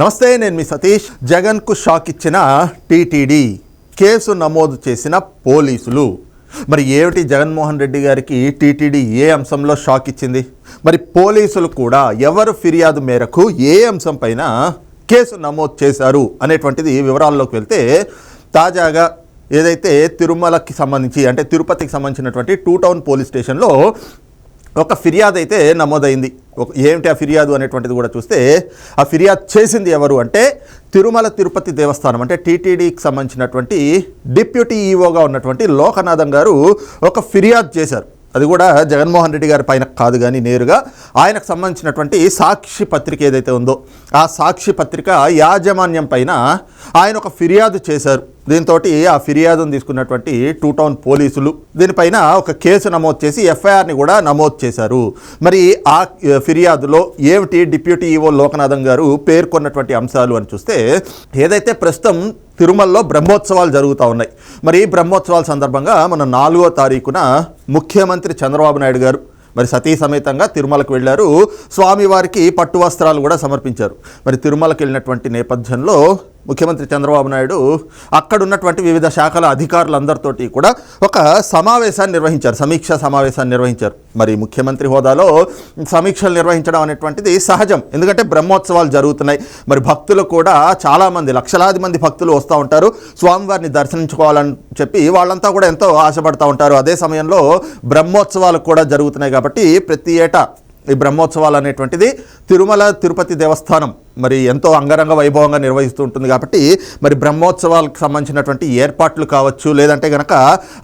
నమస్తే నేను మీ సతీష్. జగన్కు షాక్ ఇచ్చిన టీటీడీ కేసు నమోదు చేసిన పోలీసులు. మరి ఏమిటి జగన్మోహన్ రెడ్డి గారికి టీటీడీ ఏ అంశంలో షాక్ ఇచ్చింది? మరి పోలీసులు కూడా ఎవరు ఫిర్యాదు మేరకు ఏ అంశం పైన కేసు నమోదు చేశారు అనేటువంటిది వివరాల్లోకి వెళ్తే తాజాగా ఏదైతే తిరుమలకి సంబంధించి అంటే తిరుపతికి సంబంధించినటువంటి టూ టౌన్ పోలీస్ స్టేషన్లో ఒక ఫిర్యాదు అయితే నమోదైంది. ఒక ఏమిటి ఆ ఫిర్యాదు అనేటువంటిది కూడా చూస్తే ఆ ఫిర్యాదు చేసింది ఎవరు అంటే తిరుమల తిరుపతి దేవస్థానం అంటే టీటీడీకి సంబంధించినటువంటి డిప్యూటీ ఈఓగా ఉన్నటువంటి లోకనాథం గారు ఒక ఫిర్యాదు చేశారు. అది కూడా జగన్మోహన్ రెడ్డి గారి పైన కాదు కానీ నేరుగా ఆయనకు సంబంధించినటువంటి సాక్షి పత్రిక ఏదైతే ఉందో ఆ సాక్షి పత్రిక యాజమాన్యం పైన ఆయన ఒక ఫిర్యాదు చేశారు. దీంతో ఆ ఫిర్యాదును తీసుకున్నటువంటి టూ టౌన్ పోలీసులు దీనిపైన ఒక కేసు నమోదు చేసి ఎఫ్ఐఆర్ని కూడా నమోదు చేశారు. మరి ఆ ఫిర్యాదులో ఏమిటి డిప్యూటీ ఈవో లోకనాథం గారు పేర్కొన్నటువంటి అంశాలు అని చూస్తే ఏదైతే ప్రస్తుతం తిరుమలలో బ్రహ్మోత్సవాలు జరుగుతూ ఉన్నాయి మరి ఈ బ్రహ్మోత్సవాల సందర్భంగా మన నాలుగో తారీఖున ముఖ్యమంత్రి చంద్రబాబు నాయుడు గారు మరి సతీ సమేతంగా తిరుమలకు వెళ్ళారు. స్వామివారికి పట్టు వస్త్రాలు కూడా సమర్పించారు. మరి తిరుమలకు వెళ్ళినటువంటి నేపథ్యంలో ముఖ్యమంత్రి చంద్రబాబు నాయుడు అక్కడున్నటువంటి వివిధ శాఖల అధికారులందరితోటి కూడా ఒక సమావేశాన్ని నిర్వహించారు. సమీక్ష సమావేశాన్ని నిర్వహించారు. మరి ముఖ్యమంత్రి హోదాలో సమీక్షలు నిర్వహించడం అనేటువంటిది సహజం. ఎందుకంటే బ్రహ్మోత్సవాలు జరుగుతున్నాయి. మరి భక్తులు కూడా చాలామంది లక్షలాది మంది భక్తులు వస్తూ ఉంటారు. స్వామివారిని దర్శించుకోవాలని చెప్పి వాళ్ళంతా కూడా ఎంతో ఆశపడుతూ ఉంటారు. అదే సమయంలో బ్రహ్మోత్సవాలు కూడా జరుగుతున్నాయి కాబట్టి ప్రతి ఏటా ఈ బ్రహ్మోత్సవాలు అనేటువంటిది తిరుమల తిరుపతి దేవస్థానం మరి ఎంతో అంగరంగ వైభవంగా నిర్వహిస్తూ ఉంటుంది కాబట్టి మరి బ్రహ్మోత్సవాలకు సంబంధించినటువంటి ఏర్పాట్లు కావచ్చు లేదంటే కనుక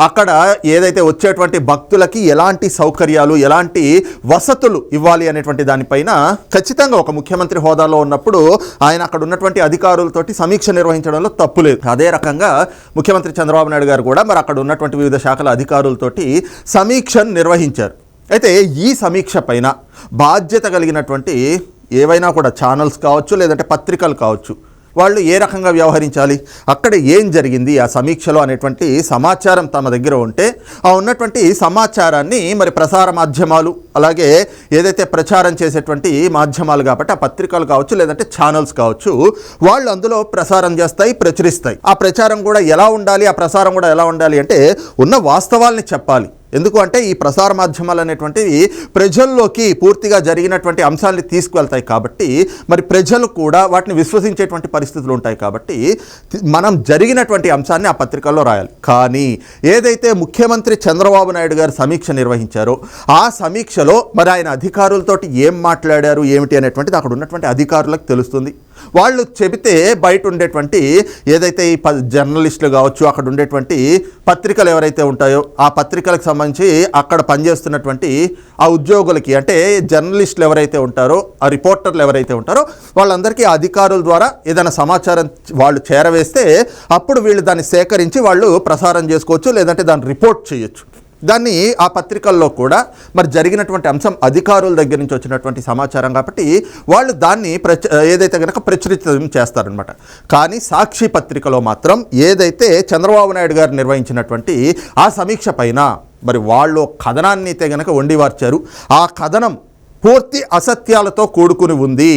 అక్కడ ఏదైతే వచ్చేటువంటి భక్తులకి ఎలాంటి సౌకర్యాలు ఎలాంటి వసతులు ఇవ్వాలి అనేటువంటి దానిపైన ఖచ్చితంగా ఒక ముఖ్యమంత్రి హోదాలో ఉన్నప్పుడు ఆయన అక్కడ ఉన్నటువంటి అధికారులతోటి సమీక్ష నిర్వహించడంలో తప్పు లేదు. అదే రకంగా ముఖ్యమంత్రి చంద్రబాబు నాయుడు గారు కూడా మరి అక్కడ ఉన్నటువంటి వివిధ శాఖల అధికారులతోటి సమీక్షను నిర్వహించారు. అయితే ఈ సమీక్ష పైన బాధ్యత కలిగినటువంటి ఏవైనా కూడా ఛానల్స్ కావచ్చు లేదంటే పత్రికలు కావచ్చు వాళ్ళు ఏ రకంగా వ్యవహరించాలి అక్కడ ఏం జరిగింది ఆ సమీక్షలో అనేటువంటి సమాచారం తమ దగ్గర ఉంటే ఆ ఉన్నటువంటి సమాచారాన్ని మరి ప్రసార మాధ్యమాలు అలాగే ఏదైతే ప్రచారం చేసేటువంటి మాధ్యమాలు కాబట్టి ఆ పత్రికలు కావచ్చు లేదంటే ఛానల్స్ కావచ్చు వాళ్ళు అందులో ప్రసారం చేస్తాయి ప్రచురిస్తాయి. ఆ ప్రచారం కూడా ఎలా ఉండాలి ఆ ప్రసారం కూడా ఎలా ఉండాలి అంటే ఉన్న వాస్తవాల్ని చెప్పాలి. ఎందుకు అంటే ఈ ప్రసార మాధ్యమాలు అనేటువంటివి ప్రజల్లోకి పూర్తిగా జరిగినటువంటి అంశాలని తీసుకువెళ్తాయి కాబట్టి మరి ప్రజలు కూడా వాటిని విశ్వసించేటువంటి పరిస్థితులు ఉంటాయి కాబట్టి మనం జరిగినటువంటి అంశాన్ని ఆ పత్రికల్లో రాయాలి. కానీ ఏదైతే ముఖ్యమంత్రి చంద్రబాబు నాయుడు గారు సమీక్ష నిర్వహించారో ఆ సమీక్షలో మరి ఆయన అధికారులతోటి ఏం మాట్లాడారు ఏమిటి అనేటువంటిది అక్కడ ఉన్నటువంటి అధికారులకు తెలుస్తుంది. వాళ్ళు చెబితే బయట ఉండేటువంటి ఏదైతే ఈ ప- జర్నలిస్టులు కావచ్చు అక్కడ ఉండేటువంటి పత్రికలు ఎవరైతే ఉంటాయో ఆ పత్రికలకు సంబంధించి అక్కడ పనిచేస్తున్నటువంటి ఆ ఉద్యోగులకి అంటే జర్నలిస్టులు ఎవరైతే ఉంటారో ఆ రిపోర్టర్లు ఎవరైతే ఉంటారో వాళ్ళందరికీ అధికారుల ద్వారా ఏదైనా సమాచారం వాళ్ళు చేరవేస్తే అప్పుడు వీళ్ళు దాన్ని సేకరించి వాళ్ళు ప్రసారం చేసుకోవచ్చు లేదంటే దాన్ని రిపోర్ట్ చేయొచ్చు. దాన్ని ఆ పత్రికల్లో కూడా మరి జరిగినటువంటి అంశం అధికారుల దగ్గర నుంచి వచ్చినటువంటి సమాచారం కాబట్టి వాళ్ళు దాన్ని ప్రచ ఏదైతే కనుక ప్రచురితం చేస్తారనమాట కానీ సాక్షి పత్రికలో మాత్రం ఏదైతే చంద్రబాబు నాయుడు గారు నిర్వహించినటువంటి ఆ సమీక్ష పైన మరి వాళ్ళు కథనాన్ని అయితే కనుక వండివార్చారు. ఆ కథనం పూర్తి అసత్యాలతో కూడుకుని ఉంది.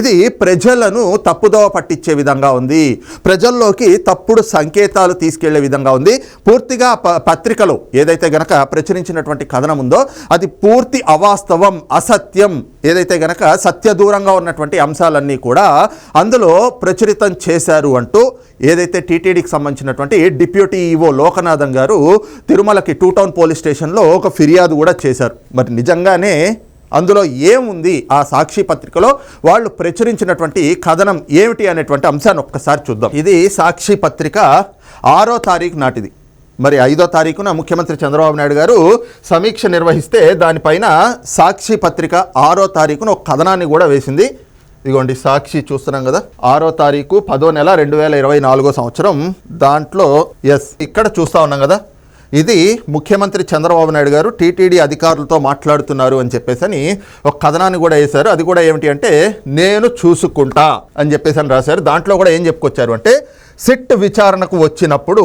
ఇది ప్రజలను తప్పుదోవ పట్టించే విధంగా ఉంది. ప్రజల్లోకి తప్పుడు సంకేతాలు తీసుకెళ్ళే విధంగా ఉంది. పూర్తిగా ప పత్రికలో ఏదైతే గనక ప్రచురించినటువంటి కథనం ఉందో అది పూర్తి అవాస్తవం అసత్యం ఏదైతే గనక సత్య దూరంగా ఉన్నటువంటి అంశాలన్నీ కూడా అందులో ప్రచురితం చేశారు అంటూ ఏదైతే టీటీడీకి సంబంధించినటువంటి డిప్యూటీ ఈవో లోకనాథం గారు తిరుమలకి టూ టౌన్ పోలీస్ స్టేషన్లో ఒక ఫిర్యాదు కూడా చేశారు. మరి నిజంగానే అందులో ఏముంది ఆ సాక్షి పత్రికలో? వాళ్ళు ప్రచురించినటువంటి కథనం ఏమిటి అనేటువంటి అంశాన్ని ఒక్కసారి చూద్దాం. ఇది సాక్షి పత్రిక ఆరో తారీఖు నాటిది. మరి ఐదో తారీఖున ముఖ్యమంత్రి చంద్రబాబు నాయుడు గారు సమీక్ష నిర్వహిస్తే దానిపైన సాక్షి పత్రిక ఆరో తారీఖున ఒక కథనాన్ని కూడా వేసింది. ఇదిగోండి సాక్షి చూస్తున్నాం కదా. ఆరో తారీఖు పదో నెల రెండు వేల ఇరవై నాలుగో సంవత్సరం దాంట్లో ఎస్ ఇక్కడ చూస్తా ఉన్నాం కదా. ఇది ముఖ్యమంత్రి చంద్రబాబు నాయుడు గారు టీటీడీ అధికారులతో మాట్లాడుతున్నారు అని చెప్పేసి అని ఒక కథనాన్ని కూడా వేశారు. అది కూడా ఏమిటి అంటే నేను చూసుకుంటా అని చెప్పేసి అని రాశారు. దాంట్లో కూడా ఏం చెప్పుకొచ్చారు అంటే సిట్ విచారణకు వచ్చినప్పుడు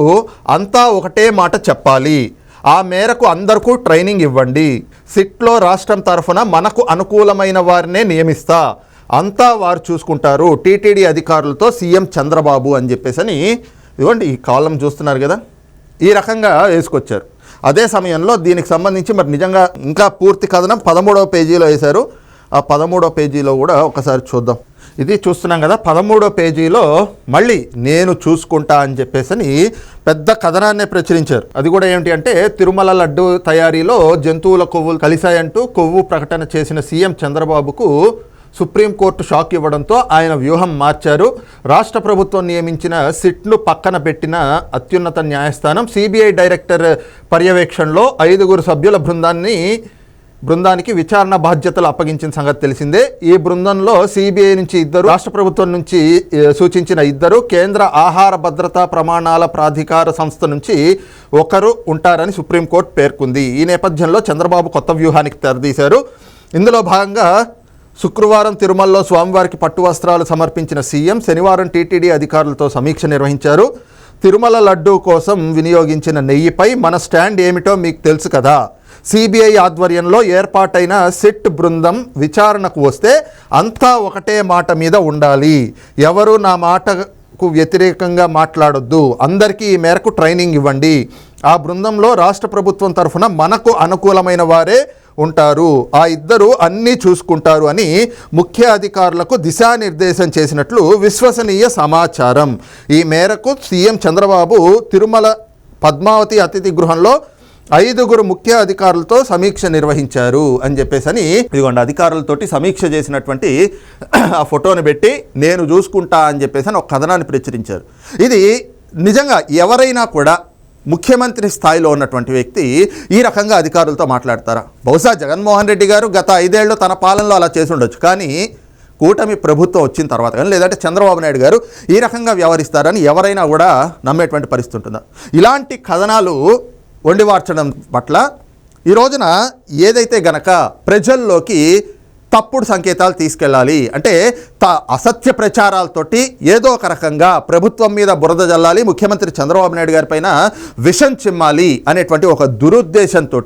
అంతా ఒకటే మాట చెప్పాలి. ఆ మేరకు అందరికీ ట్రైనింగ్ ఇవ్వండి. సిట్లో రాష్ట్రం తరఫున మనకు అనుకూలమైన వారినే నియమిస్తా. అంతా వారు చూసుకుంటారు. టీటీడీ అధికారులతో సీఎం చంద్రబాబు అని చెప్పేసి అని ఇదిగోండి ఈ కాలం చూస్తున్నారు కదా. ఈ రకంగా వేసుకొచ్చారు. అదే సమయంలో దీనికి సంబంధించి మరి నిజంగా ఇంకా పూర్తి కథనం పదమూడవ పేజీలో వేశారు. ఆ పదమూడవ పేజీలో కూడా ఒకసారి చూద్దాం. ఇది చూస్తున్నాం కదా పదమూడో పేజీలో మళ్ళీ నేను చూసుకుంటా అని చెప్పేసి పెద్ద కథనాన్నే ప్రచురించారు. అది కూడా ఏమిటి అంటే తిరుమల లడ్డు తయారీలో జంతువుల కొవ్వులు కలిశాయంటూ కొవ్వు ప్రకటన చేసిన సీఎం చంద్రబాబుకు సుప్రీంకోర్టు షాక్ ఇవ్వడంతో ఆయన వ్యూహం మార్చారు. రాష్ట్ర ప్రభుత్వం నియమించిన సిట్ను పక్కన పెట్టిన అత్యున్నత న్యాయస్థానం సిబిఐ డైరెక్టర్ పర్యవేక్షణలో ఐదుగురు సభ్యుల బృందాన్ని బృందానికి విచారణ బాధ్యతలు అప్పగించిన సంగతి తెలిసిందే. ఈ బృందంలో సిబిఐ నుంచి ఇద్దరు రాష్ట్ర ప్రభుత్వం నుంచి సూచించిన ఇద్దరు కేంద్ర ఆహార భద్రతా ప్రమాణాల ప్రాధికార సంస్థ నుంచి ఒకరు ఉంటారని సుప్రీంకోర్టు పేర్కొంది. ఈ నేపథ్యంలో చంద్రబాబు కొత్త వ్యూహానికి తెరదీశారు ఇందులో భాగంగా శుక్రవారం తిరుమలలో స్వామివారికి పట్టు వస్త్రాలు సమర్పించిన సీఎం శనివారం టీటీడీ అధికారులతో సమీక్ష నిర్వహించారు. తిరుమల లడ్డూ కోసం వినియోగించిన నెయ్యిపై మన స్టాండ్ ఏమిటో మీకు తెలుసు కదా. సిబిఐ ఆధ్వర్యంలో ఏర్పాటైన సిట్ బృందం విచారణకు వస్తే అంతా ఒకటే మాట మీద ఉండాలి. ఎవరు నా మాటకు వ్యతిరేకంగా మాట్లాడొద్దు. అందరికీ ఈ మేరకు ట్రైనింగ్ ఇవ్వండి. ఆ బృందంలో రాష్ట్ర ప్రభుత్వం తరఫున మనకు అనుకూలమైన వారే ఉంటారు. ఆ ఇద్దరు అన్నీ చూసుకుంటారు అని ముఖ్య అధికారులకు దిశానిర్దేశం చేసినట్లు విశ్వసనీయ సమాచారం. ఈ మేరకు సీఎం చంద్రబాబు తిరుమల పద్మావతి అతిథి గృహంలో ఐదుగురు ముఖ్య అధికారులతో సమీక్ష నిర్వహించారు అని చెప్పేసి అని ఇదిగోండి అధికారులతోటి సమీక్ష చేసినటువంటి ఆ ఫోటోని పెట్టి నేను చూసుకుంటా అని చెప్పేసి అని ఒక కథనాన్ని ప్రచురించారు. ఇది నిజంగా ఎవరైనా కూడా ముఖ్యమంత్రి స్థాయిలో ఉన్నటువంటి వ్యక్తి ఈ రకంగా అధికారులతో మాట్లాడతారా? బహుశా జగన్మోహన్ రెడ్డి గారు గత ఐదేళ్ళు తన పాలనలో అలా చేసి ఉండొచ్చు. కానీ కూటమి ప్రభుత్వం వచ్చిన తర్వాత కానీ లేదంటే చంద్రబాబు నాయుడు గారు ఈ రకంగా వ్యవహరిస్తారని ఎవరైనా కూడా నమ్మేటువంటి పరిస్థితి ఉంటుందా? ఇలాంటి కథనాలు వండివార్చడం పట్ల ఈ రోజున ఏదైతే గనక ప్రజల్లోకి తప్పుడు సంకేతాలు తీసుకెళ్ళాలి. అంటే త అసత్య ప్రచారాలతోటి ఏదో ఒక రకంగా ప్రభుత్వం మీద బురద జల్లాలి ముఖ్యమంత్రి చంద్రబాబు నాయుడు గారి పైన విషం చిమ్మాలి అనేటువంటి ఒక దురుద్దేశంతో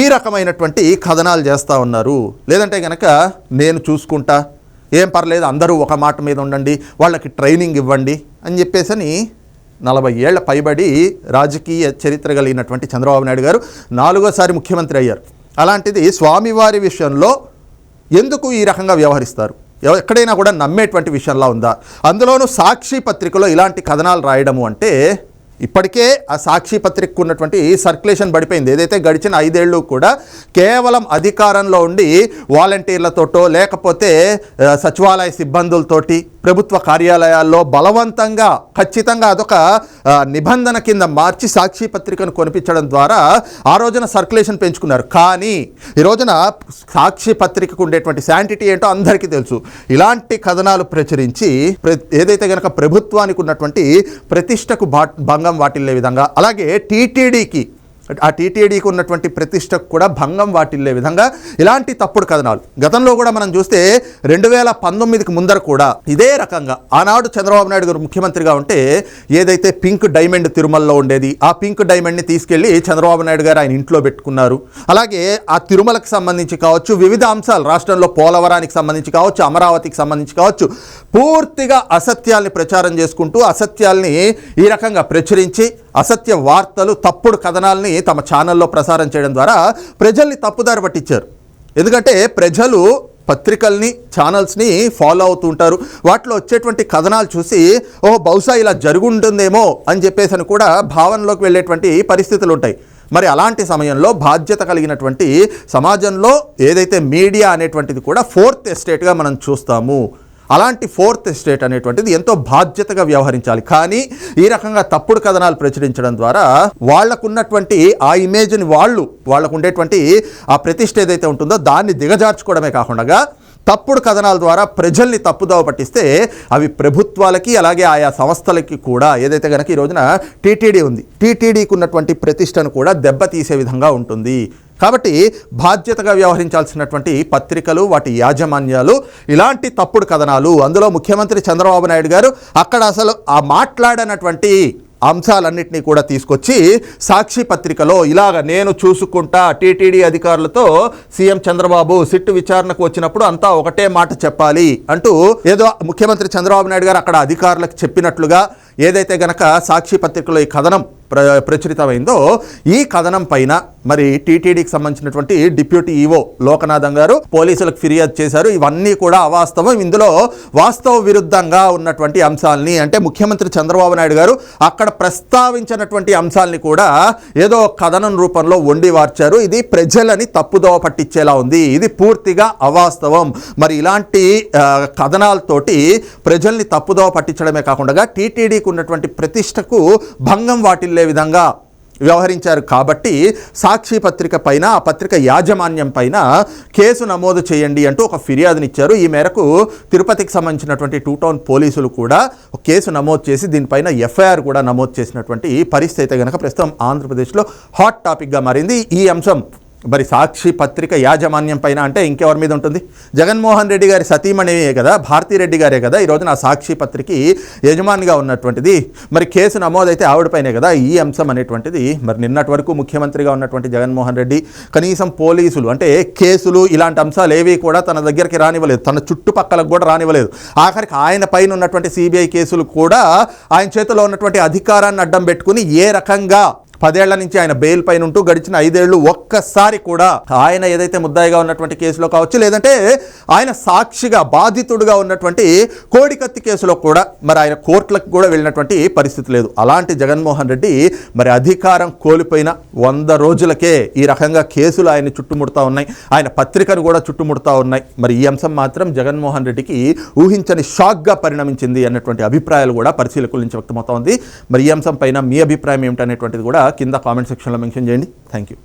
ఈ రకమైనటువంటి కథనాలు చేస్తూ ఉన్నారు. లేదంటే గనక నేను చూసుకుంటా. ఏం పర్లేదు అందరూ ఒక మాట మీద ఉండండి వాళ్ళకి ట్రైనింగ్ ఇవ్వండి అని చెప్పేసని నలభై ఏళ్ళ పైబడి రాజకీయ చరిత్ర కలిగినటువంటి చంద్రబాబు నాయుడు గారు నాలుగోసారి ముఖ్యమంత్రి అయ్యారు. అలాంటిది స్వామివారి విషయంలో ఎందుకు ఈ రకంగా వ్యవహరిస్తారు? ఎక్కడైనా కూడా నమ్మేటువంటి విషయంలా ఉందా? అందులోనూ సాక్షి పత్రికలో ఇలాంటి కథనాలు రాయడము అంటే ఇప్పటికే ఆ సాక్షి పత్రికకు ఉన్నటువంటి సర్క్యులేషన్ పడిపోయింది. ఏదైతే గడిచిన ఐదేళ్ళు కూడా కేవలం అధికారంలో ఉండి వాలంటీర్లతోటో లేకపోతే సచివాలయ సిబ్బందులతోటి ప్రభుత్వ కార్యాలయాల్లో బలవంతంగా ఖచ్చితంగా అదొక నిబంధన కింద మార్చి సాక్షి పత్రికను కొనిపించడం ద్వారా ఆ రోజున సర్క్యులేషన్ పెంచుకున్నారు. కానీ ఈ రోజున సాక్షి పత్రికకు ఉండేటువంటి శాంటిటీ ఏంటో అందరికీ తెలుసు. ఇలాంటి కథనాలు ప్రచురించి ప్ర- ఏదైతే గనక ప్రభుత్వానికి ఉన్నటువంటి ప్రతిష్టకు భంగం వాటిల్లే విధంగా అలాగే టీటీడీకి ఆ టీటీడీకి ఉన్నటువంటి ప్రతిష్టకు కూడా భంగం వాటిల్లే విధంగా ఇలాంటి తప్పుడు కథనాలు. గతంలో కూడా మనం చూస్తే రెండు వేల పంతొమ్మిదికి ముందర కూడా ఇదే రకంగా ఆనాడు చంద్రబాబు నాయుడు గారు ముఖ్యమంత్రిగా ఉంటే ఏదైతే పింక్ డైమండ్ తిరుమలలో ఉండేది ఆ పింక్ డైమండ్ని తీసుకెళ్ళి చంద్రబాబు నాయుడు గారు ఆయన ఇంట్లో పెట్టుకున్నారు. అలాగే ఆ తిరుమలకు సంబంధించి కావచ్చు వివిధ అంశాలు రాష్ట్రంలో పోలవరానికి సంబంధించి కావచ్చు అమరావతికి సంబంధించి కావచ్చు పూర్తిగా అసత్యాల్ని ప్రచారం చేసుకుంటూ అసత్యాల్ని ఈ రకంగా ప్రచురించి అసత్య వార్తలు తప్పుడు కథనాల్ని తమ ఛానల్లో ప్రసారం చేయడం ద్వారా ప్రజల్ని తప్పుదారి పట్టించారు. ఎందుకంటే ప్రజలు పత్రికల్ని ఛానల్స్ని ఫాలో అవుతూ ఉంటారు. వాటిలో వచ్చేటువంటి కథనాలు చూసి ఓ బహుశా ఇలా జరుగుంటుందేమో అని చెప్పేసి అని కూడా భావనలోకి వెళ్ళేటువంటి పరిస్థితులు ఉంటాయి. మరి అలాంటి సమయంలో బాధ్యత కలిగినటువంటి సమాజంలో ఏదైతే మీడియా అనేటువంటిది కూడా ఫోర్త్ ఎస్టేట్గా మనం చూస్తాము. అలాంటి ఫోర్త్ స్టేట్ అనేటువంటిది ఎంతో బాధ్యతగా వ్యవహరించాలి. కానీ ఈ రకంగా తప్పుడు కథనాలు ప్రచురించడం ద్వారా వాళ్ళకున్నటువంటి ఆ ఇమేజ్ని వాళ్ళు వాళ్ళకు ఉండేటువంటి ఆ ప్రతిష్ట ఏదైతే ఉంటుందో దాన్ని దిగజార్చుకోవడమే కాకుండా తప్పుడు కథనాల ద్వారా ప్రజల్ని తప్పుదోవ పట్టిస్తే అవి ప్రభుత్వాలకి అలాగే ఆయా సంస్థలకి కూడా ఏదైతే కనుక ఈ రోజున టీటీడీ ఉంది టీటీడీకి ఉన్నటువంటి ప్రతిష్టను కూడా దెబ్బతీసే విధంగా ఉంటుంది. కాబట్టి బాధ్యతగా వ్యవహరించాల్సినటువంటి పత్రికలు వాటి యాజమాన్యాలు ఇలాంటి తప్పుడు కథనాలు అందులో ముఖ్యమంత్రి చంద్రబాబు నాయుడు గారు అక్కడ అసలు ఆ మాట్లాడనటువంటి అంశాలన్నింటినీ కూడా తీసుకొచ్చి సాక్షి పత్రికలో ఇలాగ నేను చూసుకుంటా టీటీడీ అధికారులతో సీఎం చంద్రబాబు సిట్టు విచారణకు వచ్చినప్పుడు అంతా ఒకటే మాట చెప్పాలి అంటూ ఏదో ముఖ్యమంత్రి చంద్రబాబు నాయుడు గారు అక్కడ అధికారులకు చెప్పినట్లుగా ఏదైతే గనక సాక్షి పత్రికలో ఈ కథనం ప్ర ప్రచురితమైందో ఈ కథనం పైన మరి టీటీడీకి సంబంధించినటువంటి డిప్యూటీ ఈవో లోకనాథం గారు పోలీసులకు ఫిర్యాదు చేశారు. ఇవన్నీ కూడా అవాస్తవం. ఇందులో వాస్తవ విరుద్ధంగా ఉన్నటువంటి అంశాలని అంటే ముఖ్యమంత్రి చంద్రబాబు నాయుడు గారు అక్కడ ప్రస్తావించినటువంటి అంశాలని కూడా ఏదో కథనం రూపంలో వండి వార్చారు. ఇది ప్రజలని తప్పుదోవ పట్టించేలా ఉంది. ఇది పూర్తిగా అవాస్తవం. మరి ఇలాంటి కథనాలతోటి ప్రజల్ని తప్పుదోవ పట్టించడమే కాకుండా టీటీడీకి ఉన్నటువంటి ప్రతిష్టకు భంగం వాటిల్లే విధంగా వ్యవహరించారు. కాబట్టి సాక్షి పత్రిక పైన ఆ పత్రిక యాజమాన్యం పైన కేసు నమోదు చేయండి అంటూ ఒక ఫిర్యాదునిచ్చారు. ఈ మేరకు తిరుపతికి సంబంధించినటువంటి టూ టౌన్ పోలీసులు కూడా కేసు నమోదు చేసి దీనిపైన ఎఫ్ఐఆర్ కూడా నమోదు చేసినటువంటి పరిస్థితి అయితే కనుక ప్రస్తుతం ఆంధ్రప్రదేశ్లో హాట్ టాపిక్గా మారింది. ఈ అంశం మరి సాక్షి పత్రిక యాజమాన్యం పైన అంటే ఇంకెవరి మీద ఉంటుంది? జగన్మోహన్ రెడ్డి గారి సతీమణియే కదా భారతీరెడ్డి గారే కదా ఈరోజు నా సాక్షి పత్రిక యజమానిగా ఉన్నటువంటిది. మరి కేసు నమోదైతే ఆవిడపైనే కదా ఈ అంశం అనేటువంటిది. మరి నిన్నటి వరకు ముఖ్యమంత్రిగా ఉన్నటువంటి జగన్మోహన్ రెడ్డి కనీసం పోలీసులు అంటే కేసులు ఇలాంటి అంశాలు ఏవి కూడా తన దగ్గరికి రానివ్వలేదు. తన చుట్టుపక్కలకు కూడా రానివ్వలేదు. ఆఖరికి ఆయన పైన ఉన్నటువంటి సిబిఐ కేసులు కూడా ఆయన చేతిలో ఉన్నటువంటి అధికారాన్ని అడ్డం పెట్టుకుని ఏ రకంగా పదేళ్ళ నుంచి ఆయన బెయిల్ పైన ఉంటూ గడిచిన ఐదేళ్ళు ఒక్కసారి కూడా ఆయన ఏదైతే ముద్దాయిగా ఉన్నటువంటి కేసులో కావచ్చు లేదంటే ఆయన సాక్షిగా బాధితుడుగా ఉన్నటువంటి కోడికత్తి కేసులో కూడా మరి ఆయన కోర్టులకు కూడా వెళ్ళినటువంటి పరిస్థితి లేదు. అలాంటి జగన్మోహన్ రెడ్డి మరి అధికారం కోల్పోయిన వంద రోజులకే ఈ రకంగా కేసులు ఆయన చుట్టుముడతా ఉన్నాయి. ఆయన పత్రికను కూడా చుట్టుముడతా ఉన్నాయి. మరి ఈ అంశం మాత్రం జగన్మోహన్ రెడ్డికి ఊహించని షాక్గా పరిణమించింది అన్నటువంటి అభిప్రాయాలు కూడా పరిశీలకుల నుంచి వ్యక్తమవుతోంది మరి ఈ అంశం పైన మీ అభిప్రాయం ఏమిటనేటువంటిది కూడా కింద కామెంట్ సెక్షన్లో మెన్షన్ చేయండి. Thank you.